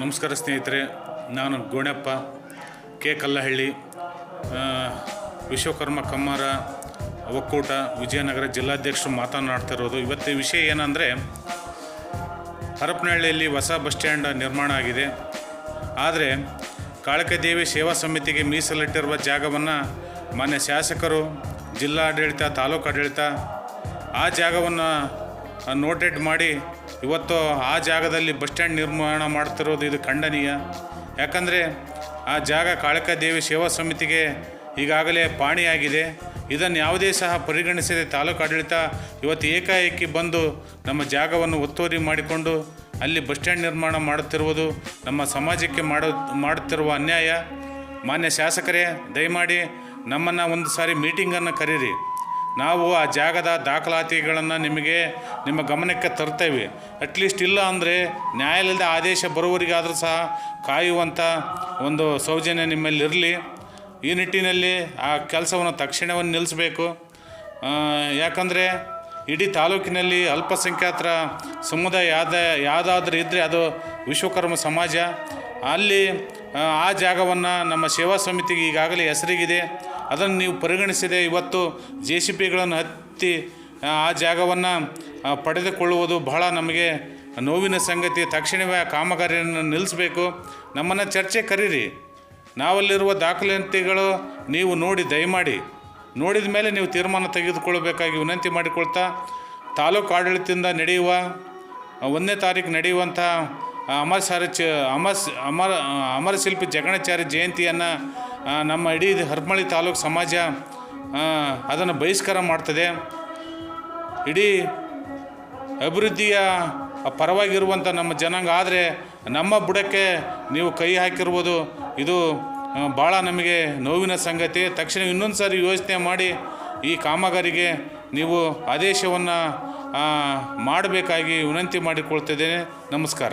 ನಮಸ್ಕಾರ ಸ್ನೇಹಿತರೆ, ನಾನು ಗೋಣಪ್ಪ, ಕೆ. ಕಲ್ಲಹಳ್ಳಿ ವಿಶ್ವಕರ್ಮ ಕಮ್ಮಾರ ಒಕ್ಕೂಟ ವಿಜಯನಗರ ಜಿಲ್ಲಾಧ್ಯಕ್ಷರು ಮಾತನಾಡ್ತಾ ಇರೋದು. ಇವತ್ತಿನ ವಿಷಯ ಏನಂದರೆ, ಹರಪನಹಳ್ಳಿಯಲ್ಲಿ ಹೊಸ ಬಸ್ ಸ್ಟ್ಯಾಂಡ್ ನಿರ್ಮಾಣ ಆಗಿದೆ. ಆದರೆ, ಕಾಳಕದೇವಿ ಸೇವಾ ಸಮಿತಿಗೆ ಮೀಸಲಿಟ್ಟಿರುವ ಜಾಗವನ್ನು ಮಾನ್ಯ ಶಾಸಕರು, ಜಿಲ್ಲಾಡಳಿತ ತಾಲೂಕು ಆಡಳಿತ ಆ ಜಾಗವನ್ನು ನೋಟೆಡ್ ಮಾಡಿ ಇವತ್ತು ಆ ಜಾಗದಲ್ಲಿ ಬಸ್ ಸ್ಟ್ಯಾಂಡ್ ನಿರ್ಮಾಣ ಮಾಡ್ತಿರೋದು ಇದು ಖಂಡನೀಯ. ಯಾಕಂದರೆ ಆ ಜಾಗ ಕಾಳಕದೇವಿ ಸೇವಾ ಸಮಿತಿಗೆ ಈಗಾಗಲೇ ಪಾಣಿಯಾಗಿದೆ. ಇದನ್ನು ಯಾವುದೇ ಸಹ ಪರಿಗಣಿಸದೆ ತಾಲೂಕು ಆಡಳಿತ ಇವತ್ತು ಏಕಾಏಕಿ ಬಂದು ನಮ್ಮ ಜಾಗವನ್ನು ಒತ್ತುವರಿ ಮಾಡಿಕೊಂಡು ಅಲ್ಲಿ ಬಸ್ ಸ್ಟ್ಯಾಂಡ್ ನಿರ್ಮಾಣ ಮಾಡುತ್ತಿರುವುದು ನಮ್ಮ ಸಮಾಜಕ್ಕೆ ಮಾಡೋ, ಮಾಡುತ್ತಿರುವ ಅನ್ಯಾಯ. ಮಾನ್ಯ ಶಾಸಕರೇ, ದಯಮಾಡಿ ನಮ್ಮನ್ನು ಒಂದು ಸಾರಿ ಮೀಟಿಂಗನ್ನು ಕರೀರಿ. ನಾವು ಆ ಜಾಗದ ದಾಖಲಾತಿಗಳನ್ನು ನಿಮಗೆ ನಿಮ್ಮ ಗಮನಕ್ಕೆ ತರ್ತೇವೆ. ಅಟ್ಲೀಸ್ಟ್ ಇಲ್ಲ ಅಂದರೆ ನ್ಯಾಯಾಲಯದ ಆದೇಶ ಬರುವವರಿಗಾದರೂ ಸಹ ಕಾಯುವಂಥ ಒಂದು ಸೌಜನ್ಯ ನಿಮ್ಮಲ್ಲಿರಲಿ ಈ ನಿಟ್ಟಿನಲ್ಲಿ ಆ ಕೆಲಸವನ್ನು ತಕ್ಷಣವನ್ನು ನಿಲ್ಲಿಸಬೇಕು. ಯಾಕಂದರೆ ಇಡೀ ತಾಲೂಕಿನಲ್ಲಿ ಅಲ್ಪಸಂಖ್ಯಾತರ ಸಮುದಾಯ ಯಾವ್ದ ಯಾವುದಾದ್ರೂ ಇದ್ದರೆ ಅದು ವಿಶ್ವಕರ್ಮ ಸಮಾಜ. ಅಲ್ಲಿ ಆ, ಜಾಗವನ್ನು ನಮ್ಮ ಸೇವಾ ಸಮಿತಿಗೆ ಈಗಾಗಲೇ ಹೆಸರಿಗಿದೆ. ಅದನ್ನು ನೀವು ಪರಿಗಣಿಸಿದೆ ಇವತ್ತು ಜೆ ಸಿ ಪಿಗಳನ್ನು ಹತ್ತಿ ಆ ಜಾಗವನ್ನು ಪಡೆದುಕೊಳ್ಳುವುದು ಬಹಳ ನಮಗೆ ನೋವಿನ ಸಂಗತಿ. ತಕ್ಷಣವೇ ಆ ಕಾಮಗಾರಿಯನ್ನು ನಿಲ್ಲಿಸಬೇಕು. ನಮ್ಮನ್ನು ಚರ್ಚೆ ಕರೀರಿ. ನಾವಲ್ಲಿರುವ ದಾಖಲಾತಿಗಳು ನೀವು ನೋಡಿ ದಯಮಾಡಿ. ನೋಡಿದ ಮೇಲೆ ನೀವು ತೀರ್ಮಾನ ತೆಗೆದುಕೊಳ್ಳಬೇಕಾಗಿ ವಿನಂತಿ ಮಾಡಿಕೊಳ್ತಾ ತಾಲೂಕು ಆಡಳಿತದಿಂದ ನಡೆಯುವ ಒಂದನೇ ತಾರೀಕು ನಡೆಯುವಂಥ ಅಮರ ಸಾರಚ ಅಮರ ಅಮರ ಅಮರಶಿಲ್ಪಿ ಜಗಣಾಚಾರ್ಯ ಜಯಂತಿಯನ್ನು ನಮ್ಮ ಇಡೀ ಹರ್ಮಳ್ಳಿ ತಾಲೂಕು ಸಮಾಜ ಅದನ್ನು ಬಹಿಷ್ಕಾರ ಮಾಡ್ತದೆ. ಇಡೀ ಅಭಿವೃದ್ಧಿಯ ಪರವಾಗಿರುವಂಥ ನಮ್ಮ ಜನಾಂಗ ಆದರೆ ನಮ್ಮ ಬುಡಕ್ಕೆ ನೀವು ಕೈ ಹಾಕಿರುವುದು ಇದು ಭಾಳ ನಮಗೆ ನೋವಿನ ಸಂಗತಿ. ತಕ್ಷಣ ಇನ್ನೊಂದು ಸಾರಿ ಯೋಚನೆ ಮಾಡಿ ಈ ಕಾಮಗಾರಿಗೆ ನೀವು ಆದೇಶವನ್ನು ಮಾಡಬೇಕಾಗಿ ವಿನಂತಿ ಮಾಡಿಕೊಳ್ತಿದ್ದೇನೆ. ನಮಸ್ಕಾರ.